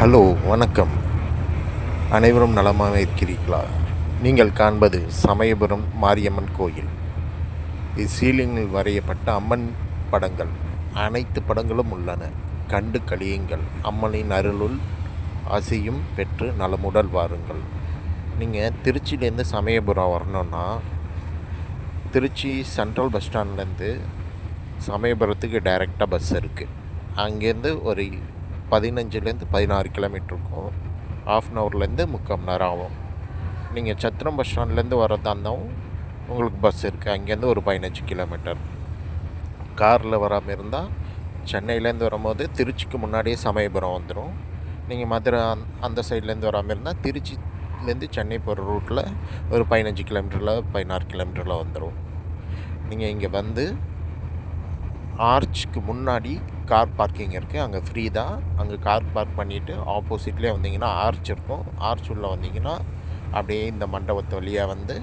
Hello வணக்கம். அனைவரும் நலமாக இருக்கிறீர்களா? நீங்கள் காண்பது சமயபுரம் மாரியம்மன் கோயில். இது சீலிங்கில் வரையப்பட்ட அம்மன் படங்கள். அனைத்து படங்களும் உள்ளன. கண்டு கழியுங்கள். அம்மனின் அருளுள் ஆசையும் பெற்று நலமுடல் வாருங்கள். நீங்கள் திருச்சியிலேருந்து சமயபுரம் வரணுன்னா திருச்சி சென்ட்ரல் பஸ் ஸ்டாண்ட்லேருந்து சமயபுரத்துக்கு டைரெக்டாக பஸ் இருக்குது அங்கேருந்து ஒரு பதினஞ்சுலேருந்து பதினாறு கிலோமீட்டர் இருக்கும். ஆஃப் அன் ஹவர்லேருந்து முக்கால் மணி நேரம் ஆகும். நீங்கள் சத்திரம் பஸ் ஸ்டாண்ட்லேருந்து வரதா இருந்தாலும் உங்களுக்கு பஸ் இருக்குது அங்கேருந்து ஒரு பதினஞ்சு கிலோமீட்டர் காரில் வராமல் இருந்தால் சென்னையிலேருந்து வரும்போது திருச்சிக்கு முன்னாடியே சமயபுரம் வந்துடும் நீங்கள் மதுரை அந்த- அந்த சைட்லேருந்து வராமல் இருந்தால் திருச்சிலேருந்து சென்னை போகிற ரூட்டில் ஒரு பதினஞ்சு கிலோமீட்டரில் பதினாறு கிலோமீட்டரில் வந்துடும் நீங்கள் இங்கே வந்து ஆர்ச்சுக்கு முன்னாடி கார் பார்க்கிங் இருக்குது அங்கே ஃப்ரீ தான். அங்கே கார் பார்க் பண்ணிவிட்டு ஆப்போசிட்லேயே வந்தீங்கன்னா ஆர்ச் இருக்கும். ஆர்ச் உள்ளே வந்தீங்கன்னா அப்படியே இந்த மண்டபத்து வழியாக வந்து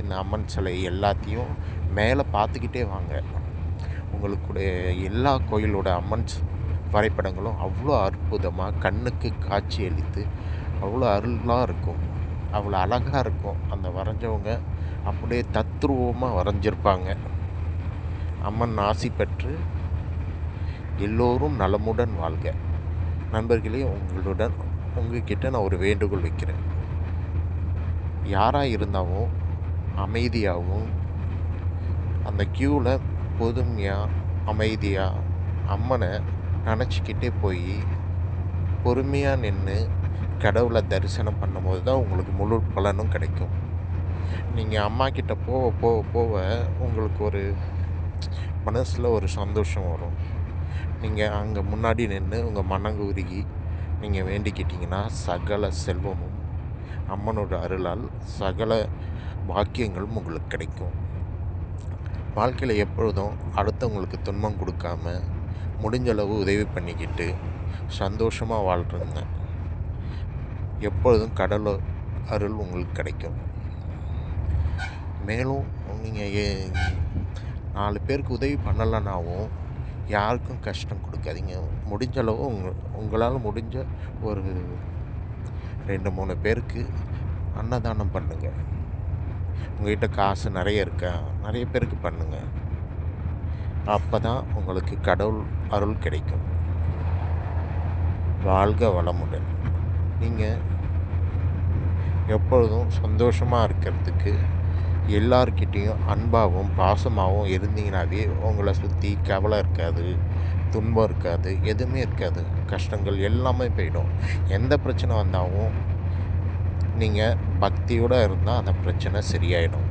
இந்த அம்மன் சிலை எல்லாத்தையும் மேலே பார்த்துக்கிட்டே வாங்க. உங்களுடைய எல்லா கோயிலோட அம்மன் வரைபடங்களும் அவ்வளோ அற்புதமாக கண்ணுக்கு காட்சி அளித்து அவ்வளோ அருளாக இருக்கும். அவ்வளோ அழகாக இருக்கும். அந்த வரைஞ்சவங்க அப்படியே தத்ரூபமாக வரைஞ்சிருப்பாங்க. அம்மன் ஆசி பெற்று எல்லோரும் நலமுடன் வாழ்க. நண்பர்களே உங்களுடன் உங்ககிட்ட நான் ஒரு வேண்டுகோள் வைக்கிறேன். யாராக இருந்தாலும் அமைதியாகவும் அந்த க்யூவில் பொதுமையாக அமைதியாக அம்மனை நினச்சிக்கிட்டே போய் பொறுமையாக நின்று கடவுளை தரிசனம் பண்ணும்போது தான் உங்களுக்கு முழு பலனும் கிடைக்கும். நீங்கள் அம்மா கிட்ட போக போக போக உங்களுக்கு ஒரு மனசில் ஒரு சந்தோஷம் வரும். நீங்கள் அங்கே முன்னாடி நின்று உங்கள் மனங்கு உருகி நீங்கள் வேண்டிக்கிட்டீங்கன்னா சகல செல்வமும் அம்மனோட அருளால் சகல பாக்கியங்களும் உங்களுக்கு கிடைக்கும். வாழ்க்கையில் எப்பொழுதும் அடுத்தவங்களுக்கு துன்பம் கொடுக்காம முடிஞ்சளவு உதவி பண்ணிக்கிட்டு சந்தோஷமாக வாழ்கிறங்க எப்பொழுதும் கடல் அருள் உங்களுக்கு கிடைக்கும். மேலும் நீங்கள் நாலு பேருக்கு உதவி பண்ணலைனாவும் யாருக்கும் கஷ்டம் கொடுக்காதீங்க. முடிஞ்ச அளவு உங்கள் உங்களால் முடிஞ்ச ஒரு ரெண்டு மூணு பேருக்கு அன்னதானம் பண்ணுங்கள் உங்கள்கிட்ட காசு நிறைய இருக்கா? நிறைய பேருக்கு பண்ணுங்கள் அப்போ தான் உங்களுக்கு கடவுள் அருள் கிடைக்கும். வாழ்க வளமுடன். நீங்கள் எப்பொழுதும் சந்தோஷமாக இருக்கிறதுக்கு எல்லார்கிட்டேயும் அன்பாகவும் பாசமாகவும் இருந்தீங்கனாவே உங்களை சுற்றி கவலை இருக்காது துன்பம் இருக்காது எதுவுமே இருக்காது. கஷ்டங்கள் எல்லாமே போயிடும். எந்த பிரச்சனை வந்தாலும் நீங்கள் பக்தியோடு இருந்தால் அந்த பிரச்சனை சரியாயிடும்.